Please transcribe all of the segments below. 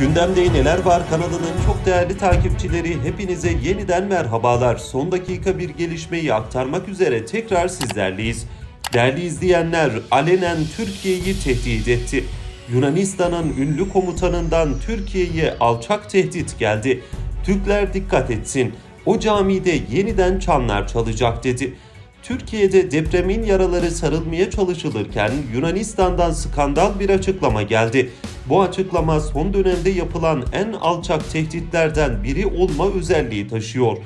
Gündemde neler var kanalının çok değerli takipçileri hepinize yeniden merhabalar. Son dakika bir gelişmeyi aktarmak üzere tekrar sizlerleyiz. Değerli izleyenler alenen Türkiye'yi tehdit etti. Yunanistan'ın ünlü komutanından Türkiye'ye alçak tehdit geldi. Türkler dikkat etsin. O camide yeniden çanlar çalacak dedi. Türkiye'de depremin yaraları sarılmaya çalışılırken Yunanistan'dan skandal bir açıklama geldi. Bu açıklama son dönemde yapılan en alçak tehditlerden biri olma özelliği taşıyor.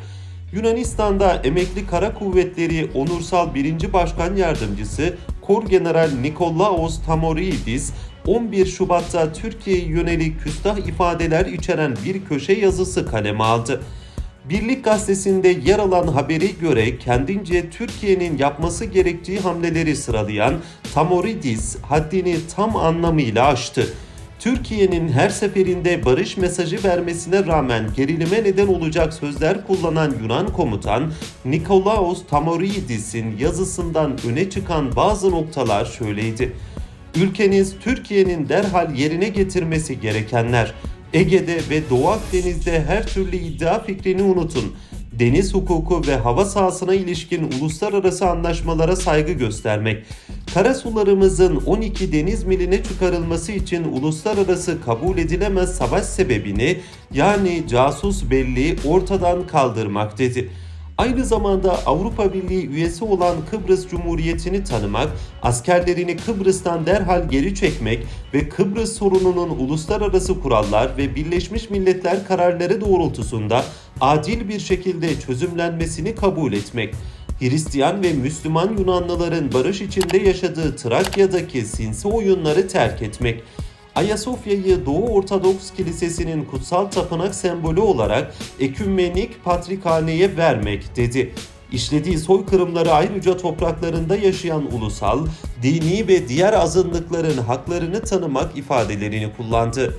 Yunanistan'da emekli kara kuvvetleri onursal 1. Başkan Yardımcısı Kor General Nikolaos Tamoridis 11 Şubat'ta Türkiye'ye yönelik küstah ifadeler içeren bir köşe yazısı kaleme aldı. Birlik gazetesinde yer alan habere göre kendince Türkiye'nin yapması gerektiği hamleleri sıralayan Tamoridis haddini tam anlamıyla aştı. Türkiye'nin her seferinde barış mesajı vermesine rağmen gerilime neden olacak sözler kullanan Yunan komutan Nikolaos Tamoridis'in yazısından öne çıkan bazı noktalar şöyleydi. Ülkeniz Türkiye'nin derhal yerine getirmesi gerekenler. Ege'de ve Doğu Akdeniz'de her türlü iddia fikrini unutun. Deniz hukuku ve hava sahasına ilişkin uluslararası anlaşmalara saygı göstermek. Karasularımızın 12 deniz miline çıkarılması için uluslararası kabul edilemez savaş sebebini yani casus belli ortadan kaldırmak dedi. Aynı zamanda Avrupa Birliği üyesi olan Kıbrıs Cumhuriyeti'ni tanımak, askerlerini Kıbrıs'tan derhal geri çekmek ve Kıbrıs sorununun uluslararası kurallar ve Birleşmiş Milletler kararları doğrultusunda adil bir şekilde çözümlenmesini kabul etmek. Hristiyan ve Müslüman Yunanlıların barış içinde yaşadığı Trakya'daki sinsi oyunları terk etmek. Ayasofya'yı Doğu Ortodoks Kilisesi'nin kutsal tapınak sembolü olarak ekümmenik patrikhaneye vermek dedi. İşlediği soykırımları ayrıca topraklarında yaşayan ulusal, dini ve diğer azınlıkların haklarını tanımak ifadelerini kullandı.